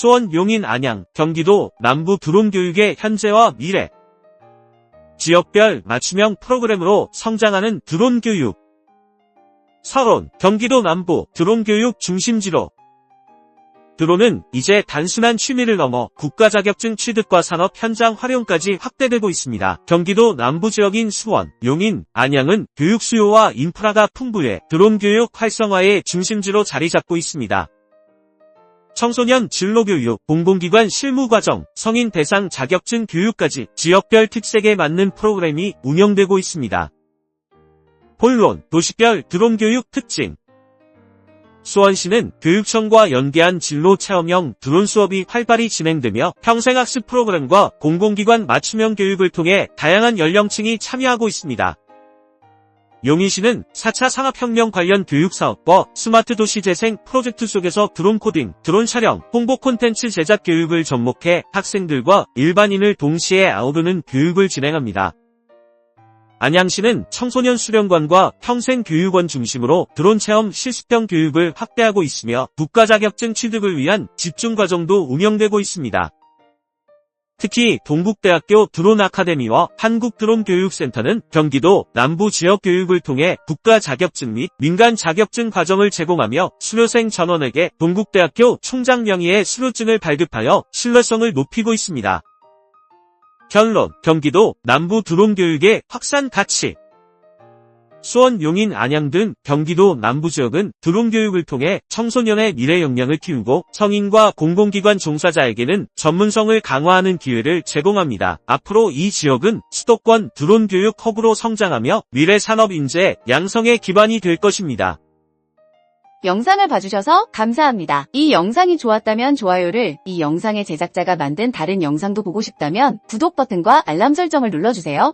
수원, 용인, 안양, 경기도, 남부 드론 교육의 현재와 미래. 지역별 맞춤형 프로그램으로 성장하는 드론 교육. 서론, 경기도 남부 드론 교육 중심지로. 드론은 이제 단순한 취미를 넘어 국가 자격증 취득과 산업 현장 활용까지 확대되고 있습니다. 경기도 남부 지역인 수원, 용인, 안양은 교육 수요와 인프라가 풍부해 드론 교육 활성화의 중심지로 자리 잡고 있습니다. 청소년 진로교육, 공공기관 실무과정, 성인 대상 자격증 교육까지 지역별 특색에 맞는 프로그램이 운영되고 있습니다. 본론, 도시별 드론 교육 특징 수원시는 교육청과 연계한 진로 체험형 드론 수업이 활발히 진행되며 평생학습 프로그램과 공공기관 맞춤형 교육을 통해 다양한 연령층이 참여하고 있습니다. 용인시는 4차 산업혁명 관련 교육사업과 스마트 도시 재생 프로젝트 속에서 드론 코딩, 드론 촬영, 홍보 콘텐츠 제작 교육을 접목해 학생들과 일반인을 동시에 아우르는 교육을 진행합니다. 안양시는 청소년 수련관과 평생교육원 중심으로 드론 체험 실습형 교육을 확대하고 있으며 국가 자격증 취득을 위한 집중 과정도 운영되고 있습니다. 특히 동국대학교 드론 아카데미와 한국드론교육센터는 경기도 남부 지역 교육을 통해 국가 자격증 및 민간 자격증 과정을 제공하며 수료생 전원에게 동국대학교 총장 명의의 수료증을 발급하여 신뢰성을 높이고 있습니다. 결론, 경기도 남부 드론 교육의 확산 가치. 수원, 용인, 안양 등 경기도 남부 지역은 드론 교육을 통해 청소년의 미래 역량을 키우고 성인과 공공기관 종사자에게는 전문성을 강화하는 기회를 제공합니다. 앞으로 이 지역은 수도권 드론 교육 허브로 성장하며 미래 산업 인재 양성의 기반이 될 것입니다. 영상을 봐주셔서 감사합니다. 이 영상이 좋았다면 좋아요를, 이 영상의 제작자가 만든 다른 영상도 보고 싶다면 구독 버튼과 알람 설정을 눌러주세요.